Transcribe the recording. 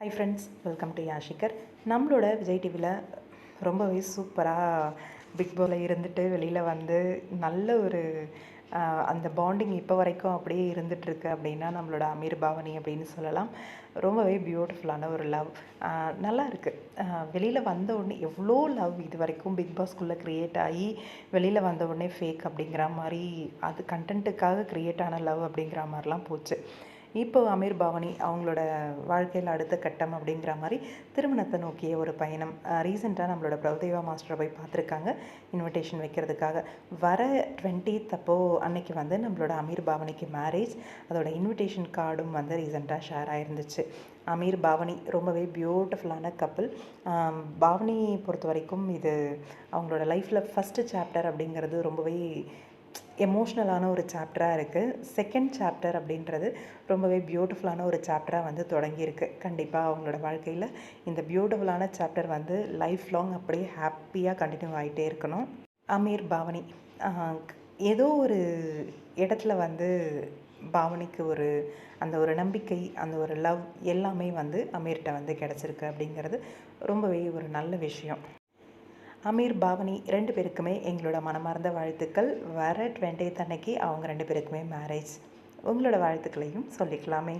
High friends welcome to யாஷிகர் நம்மளோட விஜய் டிவியில் ரொம்பவே சூப்பராக பிக் பாலில் இருந்துட்டு வெளியில் வந்து நல்ல ஒரு அந்த பாண்டிங் இப்போ வரைக்கும் அப்படியே இருந்துகிட்ருக்கு அப்படின்னா நம்மளோட அமீர் பாவனி அப்படின்னு சொல்லலாம். ரொம்பவே பியூட்டிஃபுல்லான ஒரு லவ் நல்லா இருக்குது வெளியில் வந்த உடனே எவ்வளோ லவ் இது வரைக்கும் பிக் பாஸ்க்குள்ளே க்ரியேட் ஆகி வெளியில் வந்த உடனே ஃபேக் அப்படிங்கிற மாதிரி அது கண்டென்ட்டுக்காக க்ரியேட் ஆன லவ் அப்படிங்கிற மாதிரிலாம் போச்சு. இப்போ அமீர் பவானி அவங்களோட வாழ்க்கையில் அடுத்த கட்டம் அப்படிங்கிற மாதிரி திருமணத்தை நோக்கிய ஒரு பயணம். ரீசெண்டாக நம்மளோட பிரபுதேவா மாஸ்டரை போய் பார்த்துருக்காங்க. இன்விடேஷன் வைக்கிறதுக்காக. வர டுவெண்ட்டீத் அப்போது அன்னைக்கு வந்து நம்மளோட அமீர் பாவனிக்கு மேரேஜ் அதோட இன்விடேஷன் கார்டும் வந்து ரீசெண்டாக ஷேர் ஆயிருந்துச்சு. அமீர் பாவனி ரொம்பவே பியூட்டிஃபுல்லான கப்பல் பாவனி பொறுத்த வரைக்கும் இது அவங்களோட லைஃப்பில் ஃபஸ்ட்டு சாப்டர் அப்படிங்கிறது ரொம்பவே எமோஷ்னலான ஒரு சாப்டராக இருக்குது செகண்ட் சாப்டர் அப்படின்றது ரொம்பவே பியூட்டிஃபுல்லான ஒரு சாப்டராக வந்து தொடங்கியிருக்கு. கண்டிப்பாக அவங்களோட வாழ்க்கையில் இந்த பியூட்டிஃபுல்லான சாப்டர் வந்து லைஃப் லாங் அப்படியே ஹாப்பியாக கண்டினியூ ஆகிட்டே இருக்கணும். அமீர் பாவனி ஏதோ ஒரு இடத்துல வந்து பாவனிக்கு ஒரு அந்த ஒரு நம்பிக்கை அந்த ஒரு லவ் எல்லாமே வந்து அமீர்கிட்ட வந்து கிடச்சிருக்கு அப்படிங்கிறது ரொம்பவே ஒரு நல்ல விஷயம். அமீர் பாவனி ரெண்டு பேருக்குமே எங்களோட மனமார்ந்த வாழ்த்துக்கள். வர டுவெண்ட்டி அன்னைக்கு அவங்க ரெண்டு பேருக்குமே மேரேஜ் உங்களோட வாழ்த்துக்களையும் சொல்லிக்கலாமே.